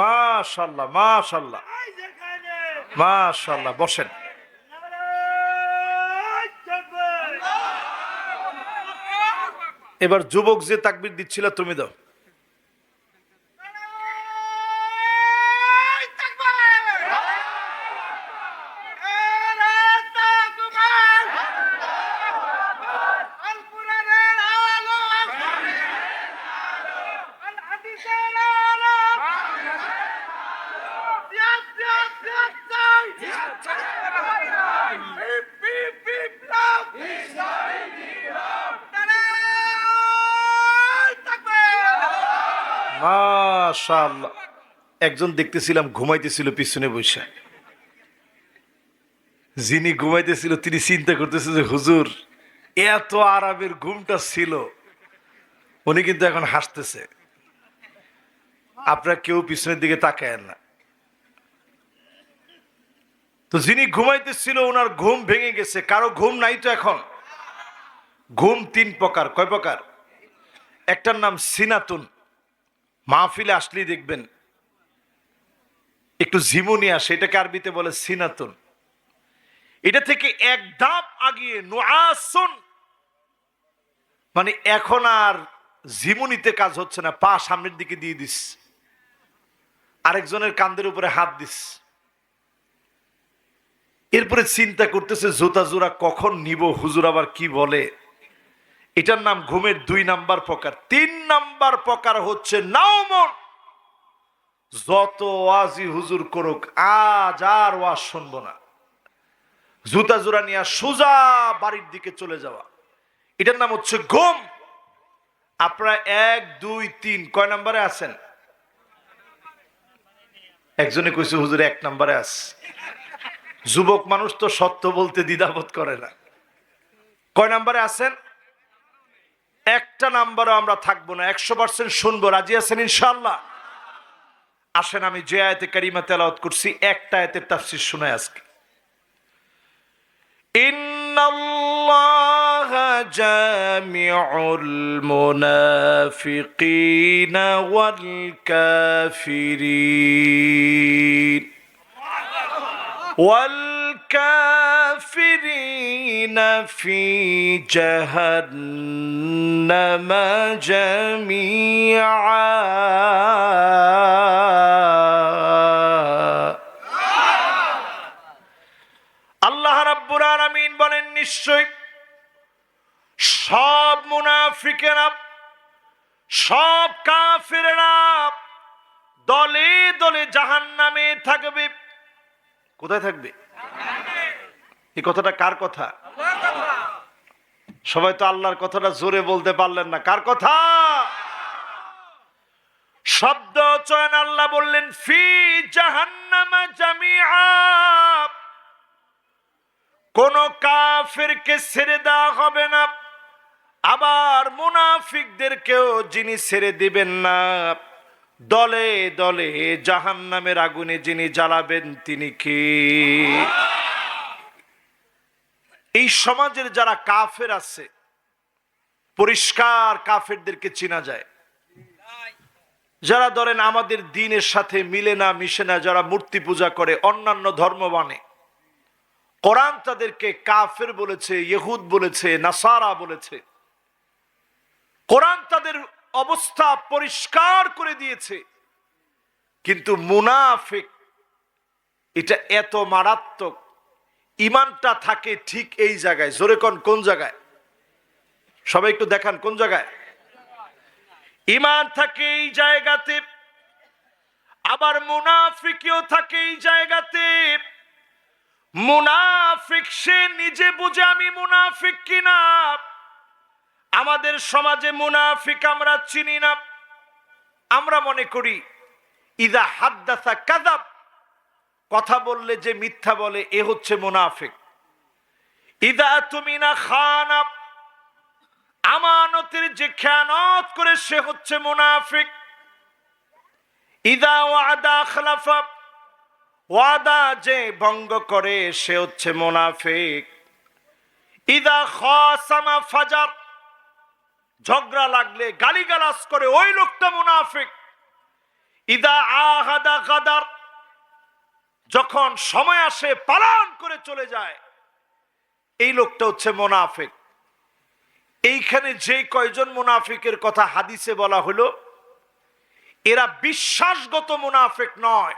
মাশাল্লাহ মাশাল্লাহ। মাশাল্লাহ বসেন। এবার যুবক যে তাকবির দিচ্ছিল তুমি দাও। মাশাল্লাহ একজন দেখতেছিলাম, ঘুমাইতেছিল পিছনে বসে। যিনি ঘুমাইতেছিল, তিনি চিন্তা করতেছে যে, হুজুর, এত আরামের ঘুমটা ছিল। উনি কিন্তু এখন হাসতেছে। আপনারা কেউ পিছনের দিকে তাকায়েন না। তো যিনি ঘুমাইতেছিল, ওনার ঘুম ভেঙে গেছে। কারও ঘুম নাই তো এখন। ঘুম তিন প্রকার। কয় প্রকার? একটার নাম সিনাতুন। মাহফিলে আসলেই দেখবেন, একটু ঝিমুনি আসে, এটাকে আরবিতে বলে সিনাতুন। এটা থেকে এক ধাপ আগিয়ে নোয়াসুন মানে এখন আর ঝিমুনিতে কাজ হচ্ছে না, পা সামনের দিকে দিয়ে দিস, আরেকজনের কান্দের উপরে হাত দিস। এরপরে চিন্তা করতেছে জোতা জোড়া কখন নিব, হুজুর আবার কি বলে? এটার নাম ঘুমের দুই নাম্বার প্রকার। তিন নাম্বার প্রকার হচ্ছে নাওমন যত ওয়াজি হুজুর করুক, আজ আর ওয়াজ শুনব না। জুতা জোড়া নিয়ে সোজা বাড়ির দিকে চলে যাওয়া। এটার নাম হচ্ছে ঘুম। আপনারা এক, দুই, তিন, কয় নাম্বারে আছেন? একজনে কইছে, হুজুর, এক নাম্বারে আস। যুবক মানুষ তো সত্য বলতে দ্বিধাবোধ করে না। কয় নাম্বারে আছেন? একটা নাম্বারও আমরা থাকবো না একশো পার্সেন্ট শুনবো রাজি আছেন ইনশাল্লাহ আসেন আমি যে আয়তে কারিমা তেলাওয়াত করছি একটা আয়তের তাফসির শোনায় আজকে إن الله جامع المنافقين والكافرين والكافرين في جهنم جميعا আল্লাহ রাব্বুল আলামিন বলেন নিশ্চয় সব মুনাফিকেরা সব কাফেরেরা দলে দলে জাহান্নামে থাকবে কোথায় থাকবে এই কথাটা কার কথা? সবাই তো আল্লাহর কথাটা জোরে বলতে পারলেন না। কার কথা? শব্দ চয়ন আল্লাহ বললেন, ফি কোন কাফেরকে ছেড়ে দেওয়া হবে না। আবার মুনাফিকদেরকেও যিনি ছেড়ে দিবেন না, দলে দলে জাহান নামের আগুনে যিনি জ্বালাবেন, তিনি কি? এই সমাজের যারা কাফের আছে, পরিষ্কার কাফেরদেরকে চেনা যায়। যারা ধরেন আমাদের দিনের সাথে মিলে না, মিশে না, যারা মূর্তি পূজা করে, অন্যান্য ধর্ম মানে কোরআন তাদেরকে কাফের বলেছে, ইহুদ বলেছে, নাসারা বলেছে। কোরআন তাদের অবস্থা পরিষ্কার করে দিয়েছে। কিন্তু মুনাফিক, এটা এত মারাত্মক ইমানটা থাকে ঠিক এই জায়গায়। জোরে কোন কোন জায়গায়? সবাই একটু দেখান, কোন জায়গায়? ইমান থাকে এই জায়গাতে, আবার মুনাফিকেও থাকে এই জায়গাতে। মুনাফিক, সে নিজে বুঝে আমি মুনাফিক কিনা? আমাদের সমাজে মুনাফিক আমরা চিনি না। আমরা মনে করি, ইদা হাদ্দাসা কাদাব কথা বললে যে মিথ্যা বলে, এ হচ্ছে মুনাফিক। ইদা তুমি না খানা আমানতের যে খেয়ানত করে সে হচ্ছে মুনাফিক। ইদা ওয়াদা খলাফা ওয়াদা যে ভঙ্গ করে, সে হচ্ছে মোনাফিক। ইদা খাসামা ফাজার, ঝগড়া লাগলে গালিগালাজ করে, ওই লোকটা মুনাফিক। ইদা আহাদা গাদার যখন সময় আসে, পালন করে চলে যায়। এই লোকটা হচ্ছে মোনাফেক। এইখানে যে কয়জন মুনাফিকের কথা হাদিসে বলা হলো, এরা বিশ্বাসগত মুনাফেক নয়,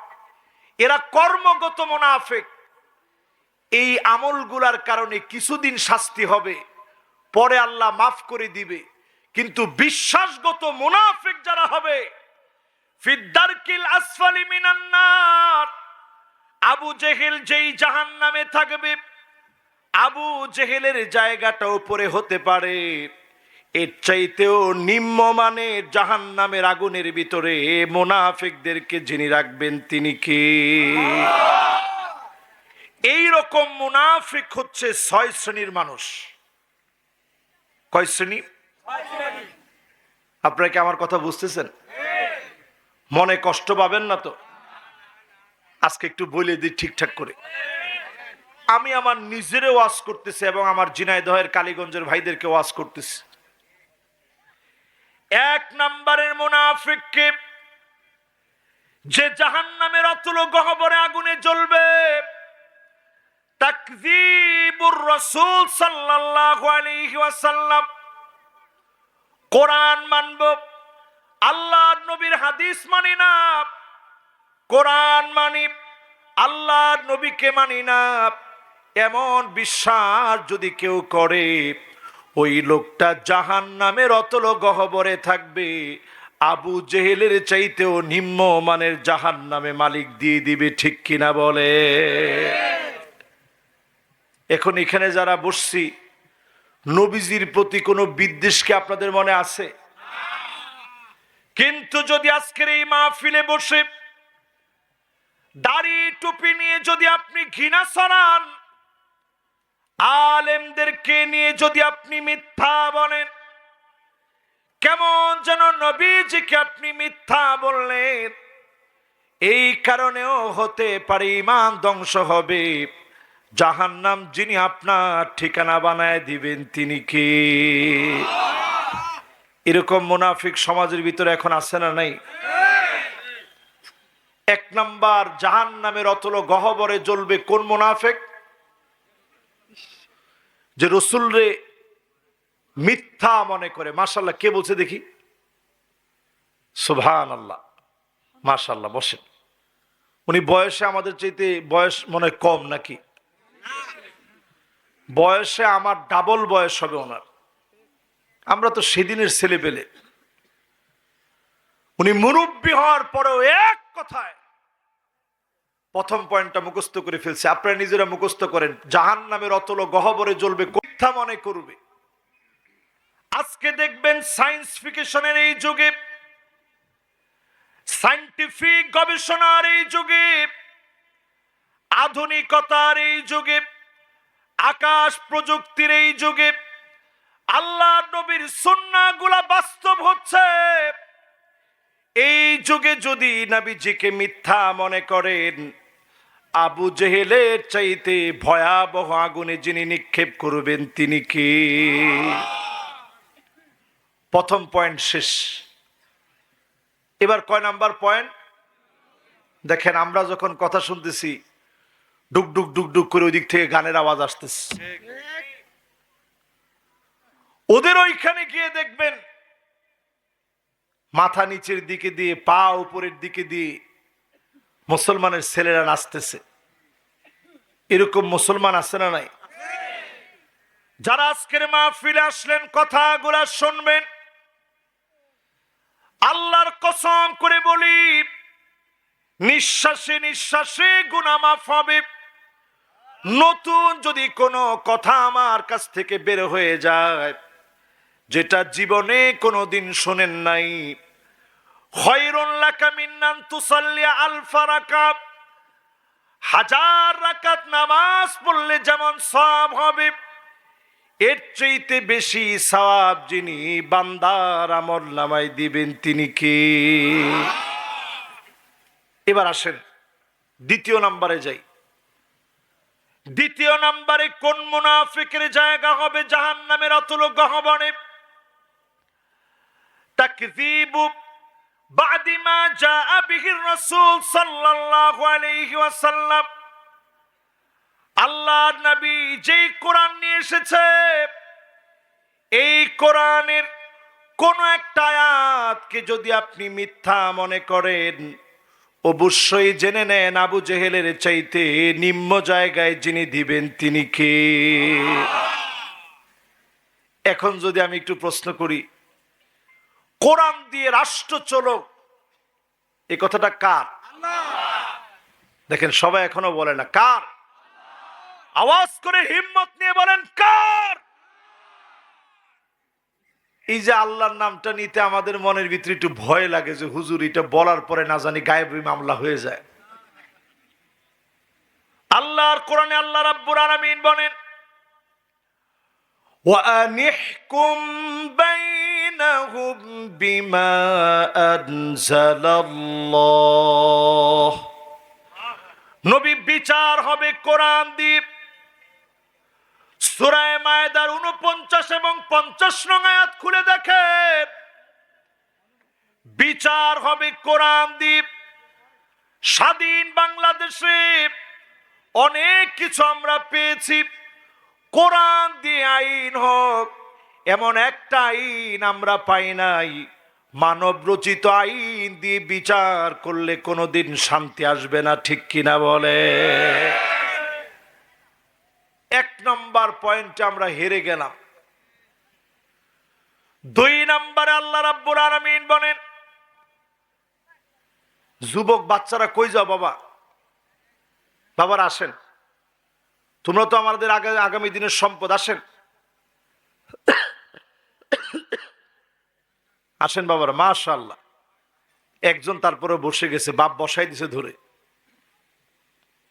এরা কর্মগত মুনাফেক। এই আমলগুলার কারণে কিছুদিন শাস্তি হবে, পরে আল্লাহ মাফ করে দিবে। কিন্তু বিশ্বাসগত মুনাফিক যারা হবে, ফিদ্দারকিল আসফালি মিনান্নার আবু জেহেল যেই জাহান নামে থাকবে, আবু জেহেলের জায়গাটা উপরে হতে পারে। এর চাইতেও নিম্নমানের জাহান নামের আগুনের ভিতরে মোনাফিকদেরকে যিনি রাখবেন, তিনি কি? এই রকম মুনাফিক হচ্ছে ছয় শ্রেণির মানুষ। কয় শ্রেণি? আপনারা কি আমার কথা বুঝতেছেন? মনে কষ্ট পাবেন না তো? আজকে একটু বলে দিই ঠিকঠাক করে। আমি আমার নিজেরও ওয়াজ করতেছি এবং আমার জিনাইদহের কালীগঞ্জের ভাইদেরকে ওয়াজ করতেছি। এক নম্বরের মুনাফিককে যে জাহান নামের অতুল গহবরে আগুনে জ্বলবে, তাকযীবুর রাসূল সাল্লাল্লাহু আলাইহি ওয়াসাল্লাম কোরআন মানব, আল্লাহর নবীর হাদিস মানি না। কোরআন মানি আল্লাহ নবীকে মানি না। এমন বিশ্বাস যদি কেউ করে, ওই লোকটা জাহান নামের অতল গহবরে থাকবে। আবু জেহেলের চাইতেও নিম্ন মানের জাহান নামে মালিক দিয়ে দিবে, ঠিক কিনা বলে? এখন এখানে যারা বসছি, নবীজির প্রতি কোনো বিদ্বেষ কি আপনাদের মনে আছে? কিন্তু যদি আজকের এই মাহফিলে বসে দাড়ি টুপি নিয়ে যদি আপনি ঘৃণা ছড়ান, আলেমদেরকে নিয়ে যদি আপনি মিথ্যা বলেন, কেমন যেন নবীজিকে আপনি মিথ্যা বললেন? এই কারণেও হতে পারে ইমান ধ্বংস হবে। জাহান্নাম যিনি আপনার ঠিকানা বানায় দিবেন, তিনি কি? এরকম মুনাফিক সমাজের ভিতরে এখন আছে না নাই? এক নাম্বার জাহান নামের অতল গহবরে জ্বলবে কোন মুনাফেক? যে রসুল রে মিথ্যা মনে করে। মাশাল্লাহ কে বলছে দেখি? সুভান আল্লাহ মাশাল্লাহ বসেন। উনি বয়সে আমাদের চাইতে বয়স মনে কম নাকি? বয়সে আমার ডাবল বয়স হবে ওনার। আমরা তো সেদিনের ছেলে পেলে উনি মুরব্বী হওয়ার পরেও এক কথায়। প্রথম পয়েন্টটা মুখস্থ করে ফেলছে। আপনারা নিজেরা মুখস্থ করেন। জাহান নামের অতল গহবরে জ্বলবে, মিথ্যা মনে করবে। আজকে দেখবেন সায়েন্স ফিকেশনের এই যুগে সাইন্টিফিক গবেষণার এই যুগে, আধুনিকতার এই যুগে, আকাশ প্রযুক্তির এই যুগে, আল্লাহ নবীরগুলা বাস্তব হচ্ছে। এই যুগে যদি নাবিজিকে মিথ্যা মনে করেন আবু জেহেলের চাইতে ভয়াবহ আগুনে যিনি নিক্ষেপ করবেন তিনি কি? প্রথম পয়েন্ট শেষ। এবার কয় নাম্বার পয়েন্ট? দেখেন আমরা যখন কথা শুনতেছি ডুক ডুক ডুক ডুক করে ওই দিক থেকে গানের আওয়াজ আসতেছে। ওদের ওইখানে গিয়ে দেখবেন মাথা নিচের দিকে দিয়ে, পা উপরের দিকে দিয়ে মুসলমানের ছেলেরা নাচতেছে। এরকম মুসলমান আছে না নাই? যারা আজকের মা ফিরে আসলেন, কথাগুলা শুনবেন। আল্লাহর কসম করে বলি, নিঃশ্বাসে নিঃশ্বাসে গুনা মাফ হবে। নতুন যদি কোনো কথা আমার কাছ থেকে বের হয়ে যায় যেটা জীবনে কোনোদিন শোনেন নাই। হাজার নামাজ পড়লে যেমন হবে, এর চাইতে বেশি যিনি নামাই দিবেন তিনি কি? এবার আসেন, দ্বিতীয় নাম্বারে যাই। দ্বিতীয় নাম্বারে কোন মুনাফিকের জায়গা হবে জাহান নামের অতুল গহবনে তাকযীবু বাদিমা জাআ বিহির রাসূল সাল্লাল্লাহু আলাইহি ওয়াসাল্লাম আল্লাহর নবী যেই কোরআন নিয়ে এসেছে, এই কোরআনের কোন একটা আয়াতকে যদি আপনি মিথ্যা মনে করেন, অবশ্যই জেনে নেন আবু জেহেলের চাইতে নিম্ন জায়গায় যিনি দিবেন তিনি কে? এখন যদি আমি একটু প্রশ্ন করি কোরআন দিয়ে রাষ্ট্র চলক এই কথাটা কার? দেখেন, সবাই এখনও বলে না, কার? আওয়াজ করে হিম্মত নিয়ে বলেন, কার? এই যে আল্লাহর নামটা নিতে আমাদের মনের ভিতরে একটু ভয় লাগে যে হুজুর, এটা বলার পরে না জানি গায়েবী মামলা হয়ে যায়। আল্লাহর কোরআনে আল্লাহ রাব্বুর আলামিন বলেন وأنحكم بينهم بما أنزل الله নবী বিচার হবে কোরআন দ্বীপ সুরায় মায়েদার উনপঞ্চাশ এবং পঞ্চাশ নং আয়াত খুলে দেখে বিচার হবে কোরআন দ্বীপ স্বাধীন বাংলাদেশে অনেক কিছু আমরা পেয়েছি কোরআন দিয়ে আইন হোক, এমন একটা আইন আমরা পাই নাই। মানব রচিত আইন দিয়ে বিচার করলে কোনোদিন শান্তি আসবে না, ঠিক কিনা বলে? এক নম্বর পয়েন্টে আমরা হেরে গেলাম। দুই নম্বরে আল্লাহ রাব্বুর আলামিন বলেন, যুবক বাচ্চারা কই যাও বাবা? বাবার আসেন। তোমরা তো আমাদের আগে আগামী দিনের সম্পদ আসেন। আসেন বাবারা মাশাল্লাহ একজন তারপরে বসে গেছে, বাপ বসাই দিছে ধরে।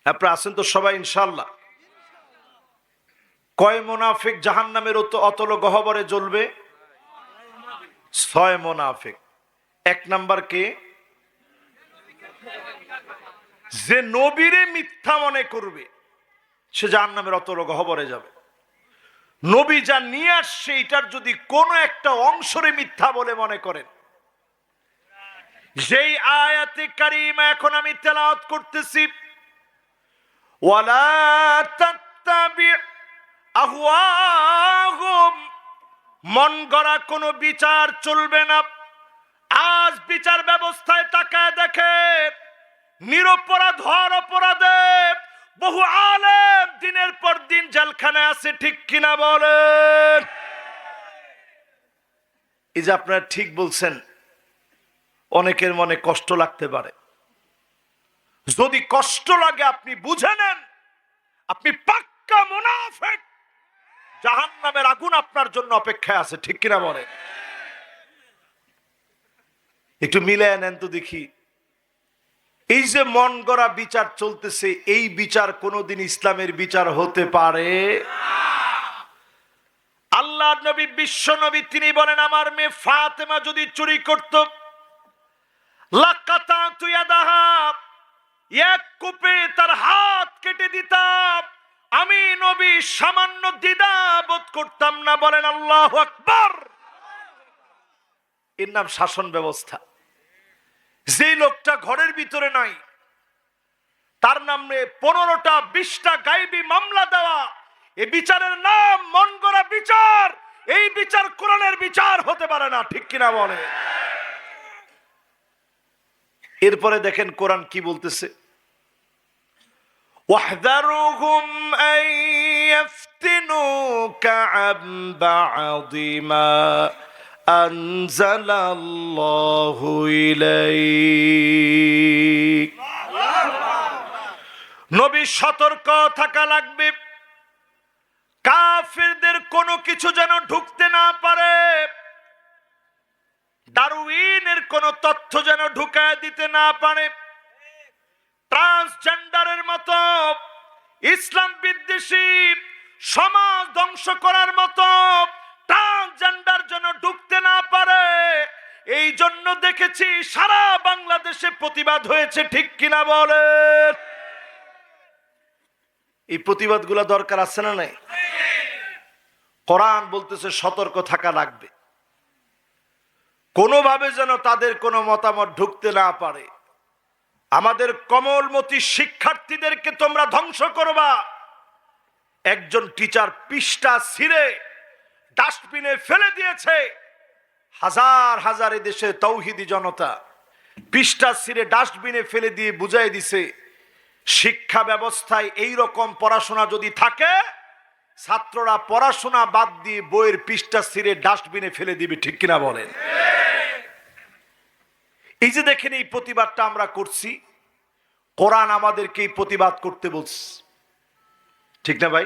আপনারা আসেন তো সবাই ইনশাল্লাহ কয় মোনাফিক জাহান নামের অতল গহবরে জ্বলবে? ছয় মোনাফিক। এক নাম্বার কে? যে নবীরে মিথ্যা মনে করবে। সে জাহান নামের অতল গহবরে যাবে। নবী যা নিয়ে আসছে, এটার যদি কোনো একটা অংশরে মিথ্যা বলে মনে করেন। যেই আয়াতে কারিমা এখন আমি তেলাওয়াত করতেছি মন গড়া কোনো বিচার চলবে না। আজ বিচার ব্যবস্থায় তাকায় দেখে নিরপরাধ হওয়ার অপরাধে বহু আলেম দিনের পর দিন জেলখানায় আছে, ঠিক কিনা বলেন? এই যে আপনারা ঠিক বলছেন, অনেকের মনে কষ্ট লাগতে পারে। যদি কষ্ট লাগে, আপনি বুঝে নেন, আপনি পাক্কা মুনাফেক। জাহান নামের আগুন আপনার জন্য অপেক্ষায় আছে, ঠিক কিনা বলেন? একটু মিলে নেন তো দেখি। এই যে মন গড়া বিচার চলতেছে, এই বিচার কোনোদিন ইসলামের বিচার হতে পারে? আল্লাহ নবী, বিশ্ব নবী, তিনি বলেন, আমার মেয়ে ফাতেমা যদি চুরি করত, লাকাতা তুইয়া এক কূপে তার হাত কেটে দিতাম, আমি নবী সামান্য দ্বিধা বোধ করতাম না। বলেন আল্লাহ আকবার। এর নাম শাসন ব্যবস্থা। যে লোকটা ঘরের ভিতরে নাই তার নামে পনেরোটা বিশটা গাইবি মামলা দেওয়া এই বিচারের নাম মন গড়া বিচার এই বিচার কোরআনের বিচার হতে পারে না ঠিক কিনা বলে এরপরে দেখেন কোরআন কি বলতেছে واحذرهم أن يفتنوك عن بعض ما أنزل الله إليك নবী সতর্ক থাকা লাগবে কাফিরদের কোনো কিছু যেন ঢুকতে না পারে ডারউইনের কোনো তথ্য যেন ঢুকায় দিতে না পারে ট্রান্সজেন্ডারের মতো ইসলাম বিদ্বেষী সমাজ ধ্বংস করার মতো ট্রান্সজেন্ডার যেন ঢুকতে না পারে। এই জন্য দেখেছি সারা বাংলাদেশে প্রতিবাদ হয়েছে, ঠিক কিনা বলে এই প্রতিবাদগুলো দরকার আছে না নাই? কোরআন বলতেছে, সতর্ক থাকা লাগবে। কোনোভাবে যেন তাদের কোনো মতামত ঢুকতে না পারে। আমাদের কমলমতি শিক্ষার্থীদেরকে তোমরা ধ্বংস করবা। একজন টিচার পিসটা ছিঁড়ে ডাস্টবিনে ফেলে দিয়েছে। হাজার হাজার দেশে তৌহিদি জনতা পৃষ্ঠা ছিঁড়ে ডাস্টবিনে ফেলে দিয়ে বুঝাই দিছে, শিক্ষা ব্যবস্থায় এই রকম পড়াশোনা যদি থাকে, ছাত্ররা পড়াশোনা বাদ দিয়ে বইয়ের পৃষ্ঠা ছিঁড়ে ডাস্টবিনে ফেলে দিবে, ঠিক কিনা বলেন? এই যে দেখেন এই প্রতিবাদটা আমরা করছি, কোরআন আমাদেরকে এই প্রতিবাদ করতে বলছে। ঠিক না ভাই?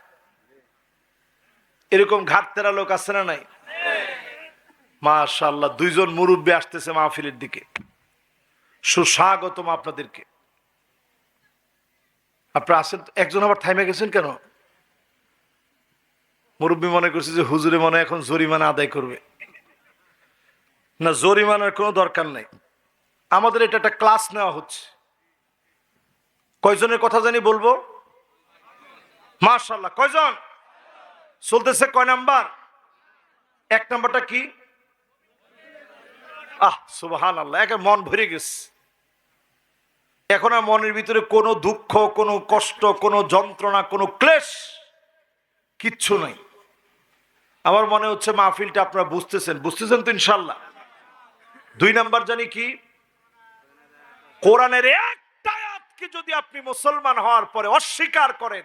এরকম ঘাটতেরা লোক আছে না নাই? মাশাল্লাহ দুইজন মুরব্বী আসতেছে মাহফিলের দিকে। সুস্বাগতম আপনাদেরকে। আপনারা আসেন একজন আবার থাইমে গেছেন কেন? মুরব্বী মনে করছে যে হুজুরে মনে এখন জরিমানা আদায় করবে। না, জরিমানার কোনো দরকার নেই। আমাদের এটা একটা ক্লাস নেওয়া হচ্ছে। কয়জনের কথা জানি বলব? মাশাল্লাহ কয়জন? চলতেছে কয় নাম্বার? এক নাম্বারটা কি? আহ সুবাহান আল্লাহ একে মন ভরে গেছে। এখন আর মনের ভিতরে কোনো দুঃখ, কোনো কষ্ট, কোনো যন্ত্রণা, কোনো ক্লেশ কিচ্ছু নাই। আমার মনে হচ্ছে মাহফিলটা আপনারা বুঝতেছেন। বুঝতেছেন তো ইনশাল্লাহ দুই নাম্বার জানি কি? কোরআনের একটা যদি আপনি মুসলমান হওয়ার পরে অস্বীকার করেন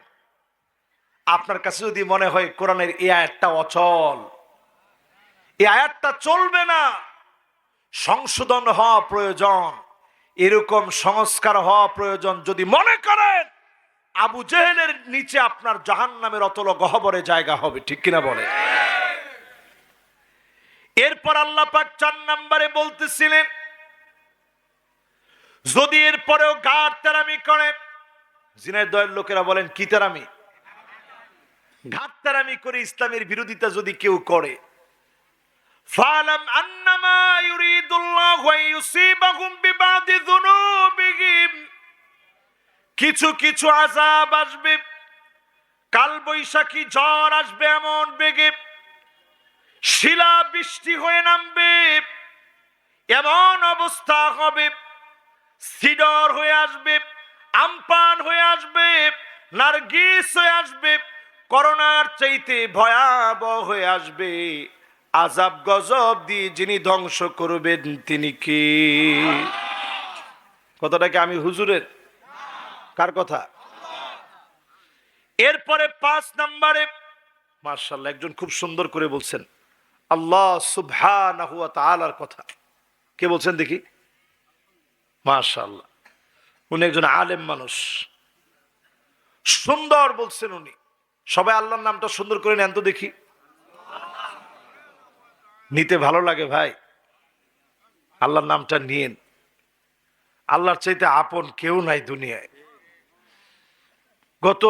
আপনার কাছে যদি মনে হয় কোরআনের এই আয়াতটা অচল, এই আয়াতটা চলবে না। সংশোধন হওয়া প্রয়োজন, এরকম সংস্কার হওয়া প্রয়োজন যদি মনে করেন, আবু জেহেলের নিচে আপনার জাহান নামের অতল গহবরে জায়গা হবে, ঠিক কিনা বলে? এরপর আল্লাহ পাক চার নাম্বারে বলতেছিলেন, যদি এরপরেও গাঢ় তেরামি করে, জিনের দয়ের লোকেরা বলেন, কি তেরামি? ঘাট করে ইসলামের বিরোধিতা যদি কেউ করে, ফালাম কিছু কিছু আযাব আসবে কাল বৈশাখী ঝড় আসবে এমন বেগে, শিলা বৃষ্টি হয়ে নামবে, এমন অবস্থা হবে, সিডর হয়ে আসবে, আমপান হয়ে আসবে, নার্গিস হয়ে আসবে করোনার চাইতে ভয়াবহ হয়ে আসবে। আজাব গজব দিয়ে যিনি ধ্বংস করবেন, তিনি কি? কথাটা কি আমি হুজুরের? কার কথা? এরপরে পাঁচ নাম্বারে মার্শাল্লাহ একজন খুব সুন্দর করে বলছেন, আল্লাহ সুবহানাহু ওয়া তাআলার কথা। কে বলছেন দেখি? মার্শাল্লাহ উনি একজন আলেম মানুষ। সুন্দর বলছেন উনি। সবাই আল্লাহর নামটা সুন্দর করে নেন তো দেখি। নিতে ভালো লাগে ভাই। আল্লাহর নামটা নিয়েন। আল্লাহর চাইতে আপন কেউ নাই দুনিয়ায়। গত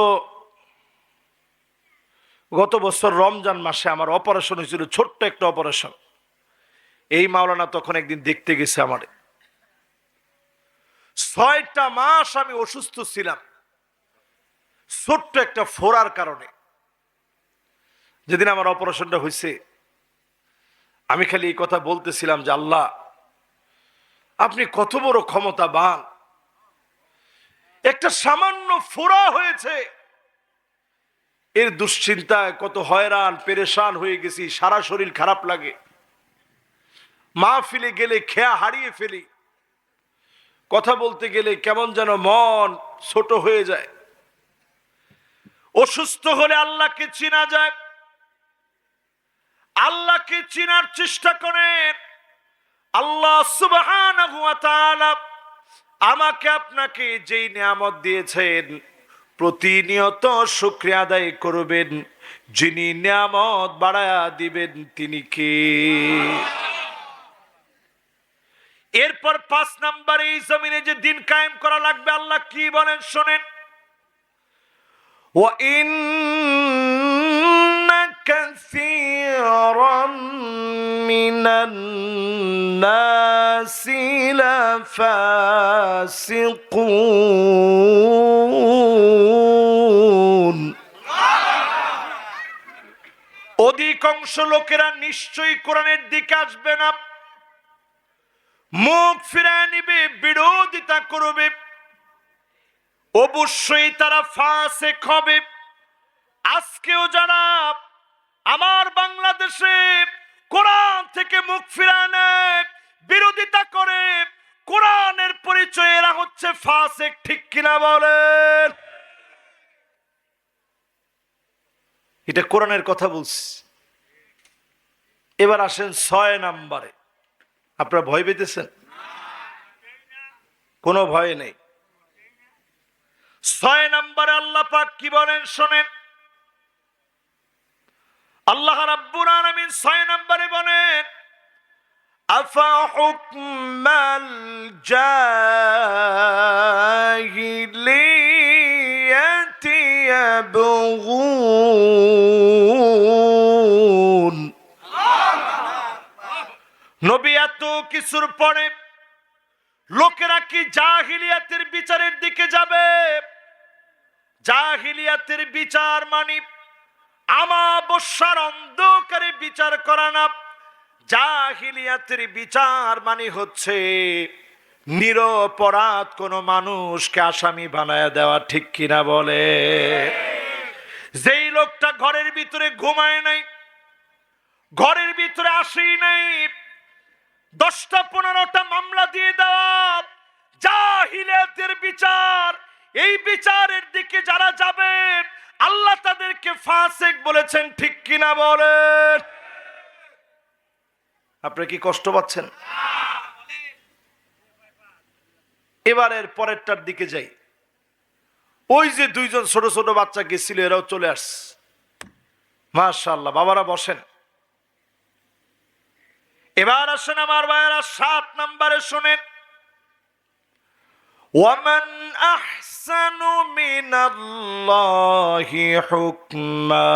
গত বছর রমজান মাসে আমার অপারেশন হয়েছিল, ছোট্ট একটা অপারেশন। এই মাওলানা তখন একদিন দেখতে গেছে আমার। ছয়টা মাস আমি অসুস্থ ছিলাম। ছোট্ট একটা ফোরার কারণে। যেদিন আমার অপারেশনটা হয়েছে আমি খালি এই কথা বলতেছিলাম যে, আল্লাহ, আপনি কত বড় ক্ষমতা ক্ষমতাবান। একটা সামান্য ফোড়া হয়েছে। এর দুশ্চিন্তায় কত হয়রান, পেরেশান হয়ে গেছি, সারা শরীর খারাপ লাগে। মা ফিলে গেলে খেয়া হারিয়ে ফেলি। কথা বলতে গেলে কেমন যেন মন ছোট হয়ে যায়। অসুস্থ হলে আল্লাহকে চিনা যায় আল্লাহকে চিনার চেষ্টা করেন। আল্লাহ তাআলা আমাকে আপনাকে যেই নিয়ামত দিয়েছেন, প্রতিনিয়ত শুক্রিয়া আদায় করবেন। যিনি নিয়ামত বাড়ায়া দিবেন, তিনি কে? এরপর পাঁচ নাম্বার, এই জমিনে যে দিন কায়েম করা লাগবে, আল্লাহ কি বলেন শোনেন। وإن كثيرا من الناس لفاسقون অধিকাংশ লোকেরা নিশ্চয়ই কোরআনের দিকে আসবে না মুখ ফিরায় নিবে বিরোধিতা করবে অবশ্যই তারা ফাঁসে হবে আজকেও যারা আমার বাংলাদেশে কোরআন থেকে মুখ ফিরায় নেয়, বিরোধিতা করে। কোরআনের পরিচয় এরা হচ্ছে ফাসেক ঠিক কিনা বলেন? এটা কোরআনের কথা বলছি। এবার আসেন ছয় নাম্বারে। আপনারা ভয় পেতেছেন? কোনো ভয় নেই। ছয় নম্বরে আল্লাহ পাক কি বলেন শোনেন। আল্লাহ রাব্বুল আলামিন ছয় নম্বরে বলেন নবী এত কিছুর পরে লোকেরা কি জাহিলিয়াতের বিচারের দিকে যাবে? জাহিলিয়াতের বিচার মানি আমাবস্যার অন্ধকারে বিচার করা না। জাহিলিয়াতের বিচার মানে হচ্ছে নিরপরাধ কোন মানুষকে আসামি বানায় দেওয়া, ঠিক কিনা বলে? যেই লোকটা ঘরের ভিতরে ঘুমায় নাই, ঘরের ভিতরে আসেই নাই দশটা পনেরোটা মামলা দিয়ে দেওয়া। জাহিলিয়াতের বিচার এই বিচারের দিকে যারা যাবে, আল্লাহ তাদেরকে ফাঁসেক বলেছেন, ঠিক কিনা বলেন? আপনি কি কষ্ট পাচ্ছেন? এবারের পরেরটার দিকে যাই। ওই যে দুইজন ছোট ছোট বাচ্চা গেছিল, এরাও চলে আসছে। মাশাল্লাহ বাবারা বসেন। এবার আসেন আমার ভাইয়েরা সাত নম্বরে শোনেন ومن أحسن من الله حكما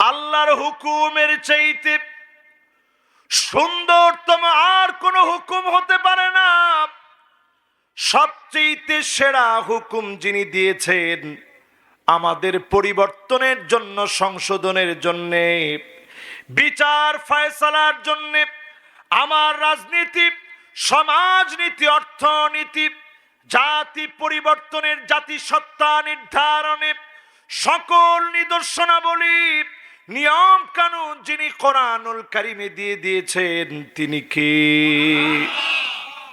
আল্লাহর হুকুমের চাইতে সুন্দরতম আর কোন হুকুম হতে পারে না সবচেয়ে সেরা হুকুম যিনি দিয়েছেন আমাদের পরিবর্তনের জন্য সংশোধনের জন্যে বিচার ফয়সালার জন্য আমার রাজনীতি, সমাজনীতি, অর্থনীতি, জাতি পরিবর্তনের জাতি সত্তা নির্ধারণে সকল নিদর্শনাবলী নিয়ম কানুন যিনি কোরআনুল কারিমে দিয়ে দিয়েছেন, তিনি কি?